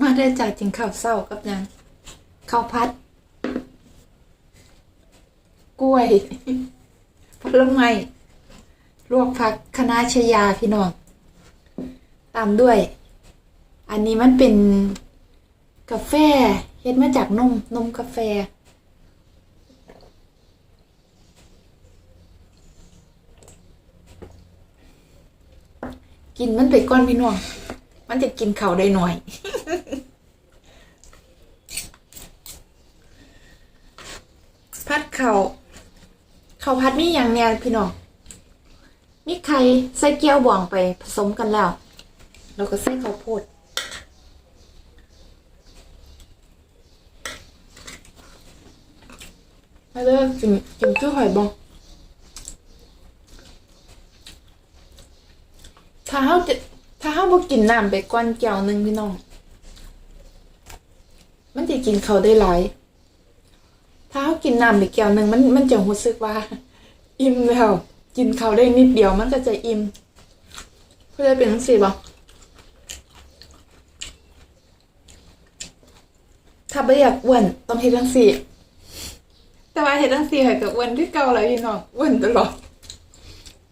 มาได้จากกินข้าวเศร้ากับยังข้าวพัด กล้วยผลไม้ลวกผักคณะชยาพี่น้องตามด้วย อันนี้มันเป็นกาแฟเฮ็ดมาจากนมนมกาแฟ กินมันไปก้อนพี่น้องมันจะกินเข่าได้หน่อย พัดเขาวเขาพัดมีอย่างเนี้ยพี่น้องมีไข่ใส่เกี๊ยวบ่วงไปผสมกันแล้วแล้วก็ใส่ข้าวโพดมาเริ่มกินกินคือหอยบองถ้าเฮาจะถ้าเฮาบ่กินน้ำไปก้อนแก้วหนึงพี่น้อง มันจะกินเขาได้หลาย ถ้าเฮากินน้ำไปแก้วหนึงมันมันจะรู้สึกว่า อิ่มแล้วกินเขาได้นิดเดียวมันก็จะอิ่มเพื่อเป็นจังซี่บ่ถ้าบ่อยากอ้วนต้องเฮ็ดจังซี่ แต่ว่าเฮ็ดจังซี่ให้ก็อ้วนคือเก่าแล้วพี่น้องอ้วนตลอด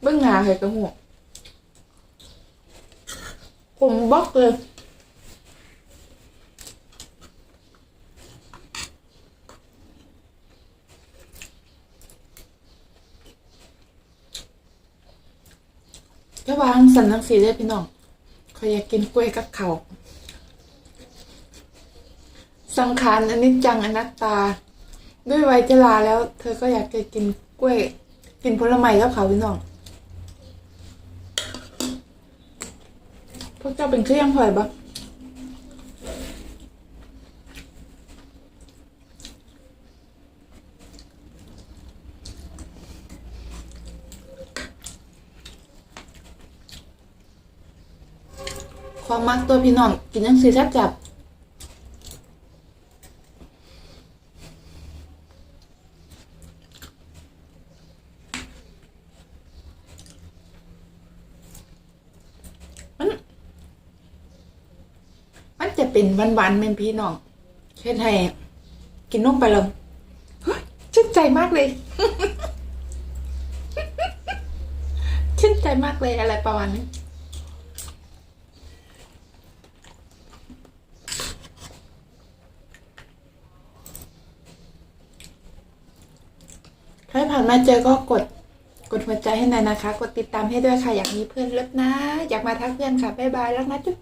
เบิ่งหน้าให้ก็ฮู้ผมบล็อกเลย ก็วางสันนังสีได้พี่น้องขอยอยากกินกล้วยกับเขาสังขารอนิจจังอนัตตา ด้วยวัยชราแล้ว เธอก็อยากจะกินกล้วย กินผลไม้กับเขาพี่น้องพวกเจ้าเป็นเครื่องหอยปะ ความมักตัวพี่น้องกินยังสีแทบจับมันมันจะเป็นวานๆเป็นพี่น้องเช่นให้กินนมไปแล้วเฮ้ยชื่นใจมากเลยชื่นใจมากเลยอะไรประมาณนี้ ถ้าผ่านมาเจอก็กดกดหัวใจให้หน่อยนะคะ กดติดตามให้ด้วยค่ะ อยากมีเพื่อนเลิฟนะ อยากมาทักเพื่อนค่ะ บ๊ายบาย รักนะจุ๊บ